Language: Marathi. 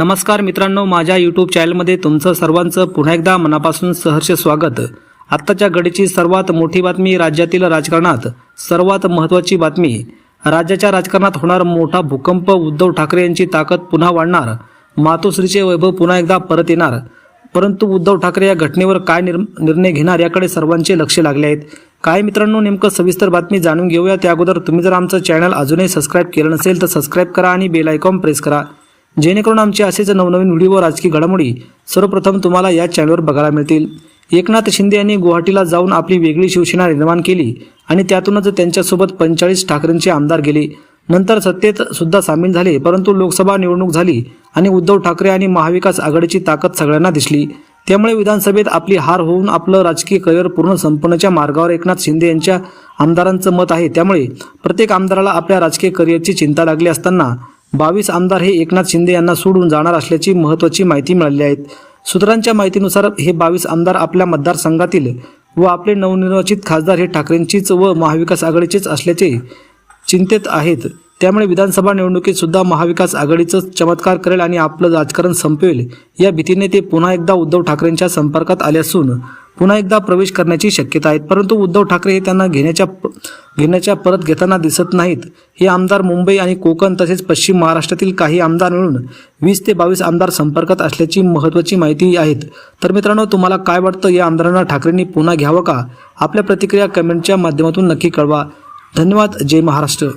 नमस्कार मित्रांनो माझ्या यूट्यूब चॅनलमध्ये तुमचं सर्वांचं पुन्हा एकदा मनापासून सहर्ष स्वागत. आत्ताच्या घडीची सर्वात मोठी बातमी राज्यातील राजकारणात सर्वात महत्त्वाची बातमी. राज्याच्या राजकारणात होणार मोठा भूकंप उद्धव ठाकरे यांची ताकद पुन्हा वाढणार. मातोश्रीचे वैभव पुन्हा एकदा परत येणार. परंतु उद्धव ठाकरे या घटनेवर काय निर निर्णय घेणार याकडे सर्वांचे लक्ष लागले आहेत. काय मित्रांनो नेमकं सविस्तर बातमी जाणून घेऊया. त्या अगोदर तुम्ही जर आमचं चॅनल अजूनही सबस्क्राईब केलं नसेल तर सबस्क्राईब करा आणि बेल आयकॉन प्रेस करा. जेणेकरून आमचे असेच नवनवीन व्हिडिओ व राजकीय घडामोडी सर्वप्रथम तुम्हाला या चॅनलवर बघायला मिळतील. एकनाथ शिंदे यांनी गुवाहाटीला जाऊन आपली वेगळी शिवसेना निर्माण केली आणि त्यातूनच त्यांच्यासोबत पंचेचाळीस ठाकरेंचे आमदार गेले. नंतर सत्तेत सुद्धा सामील झाले परंतु लोकसभा निवडणूक झाली आणि उद्धव ठाकरे आणि महाविकास आघाडीची ताकद सगळ्यांना दिसली. त्यामुळे विधानसभेत आपली हार होऊन आपलं राजकीय करिअर पूर्ण संपन्नच्या मार्गावर एकनाथ शिंदे यांच्या आमदारांचं मत आहे. त्यामुळे प्रत्येक आमदाराला आपल्या राजकीय करिअरची चिंता लागली असताना बावीस आमदार हे एकनाथ शिंदे यांना सोडून जाणार असल्याची महत्त्वाची माहिती मिळाली आहेत सूत्रांच्या माहितीनुसार हे बावीस आमदार आपल्या मतदारसंघातील व आपले नवनिर्वाचित खासदार हे ठाकरेंचीच व महाविकास आघाडीचेच असल्याचे चिंतेत आहेत. त्यामुळे विधानसभा निवडणुकीत सुद्धा महाविकास आघाडीचं चमत्कार करेल आणि आपलं राजकारण संपवेल या भीतीने ते पुन्हा एकदा उद्धव ठाकरेंच्या संपर्कात आले असून पुन्हा एकदा प्रवेश करण्याची शक्यता आहे परंतु उद्धव ठाकरे हे त्यांना घेण्याच्या घेण्याच्या परत घेताना दिसत नाहीत. हे आमदार मुंबई आणि कोकण तसेच पश्चिम महाराष्ट्रातील काही आमदार मिळून वीस ते बावीस आमदार संपर्कात असल्याची महत्त्वाची माहिती आहेत. तर मित्रांनो तुम्हाला काय वाटतं या आमदारांना ठाकरेंनी पुन्हा घ्यावं का? आपल्या प्रतिक्रिया कमेंटच्या माध्यमातून नक्की कळवा. धन्यवाद. जय महाराष्ट्र.